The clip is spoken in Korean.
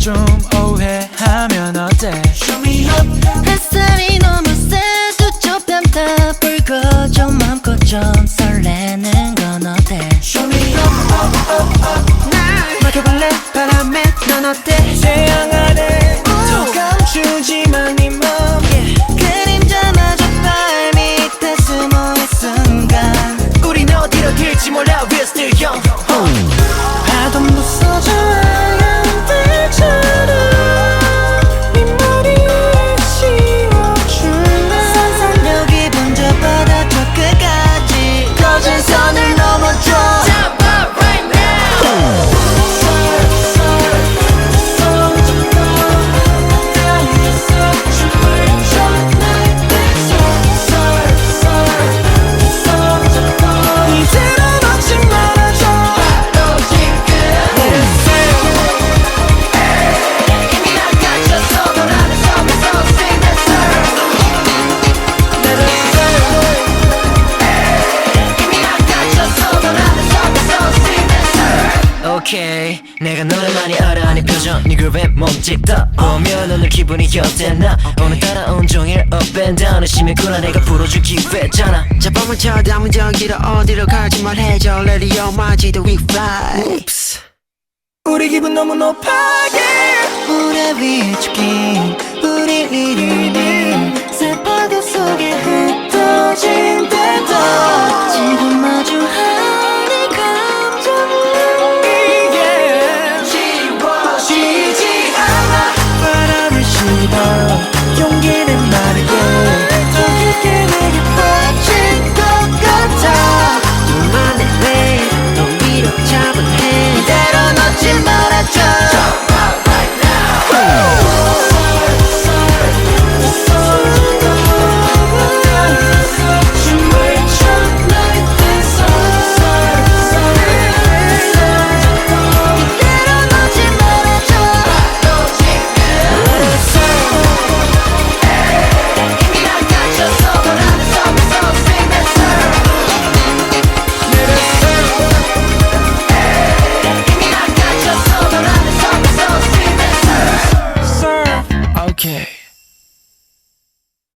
좀 오해하면 어때? Show me up. 햇살이 너무 세 수초 편다 불거져 맘껏 좀 오케이. 내가 너를 많이 알아 네 표정. 네 그룹에 몸짓 떠 보면 오늘 기분이 어땠나? 오늘따라 온종일 up and down. 의심이 구나 내가 풀어줄 기회잖아. 자 밤을 쳐 담은 저기로 어디로 갈지 말해줘. 레디오 마지도 we fly. Oops. 우리 기분 너무 높아게. 무대 위에 죽긴 우리 이름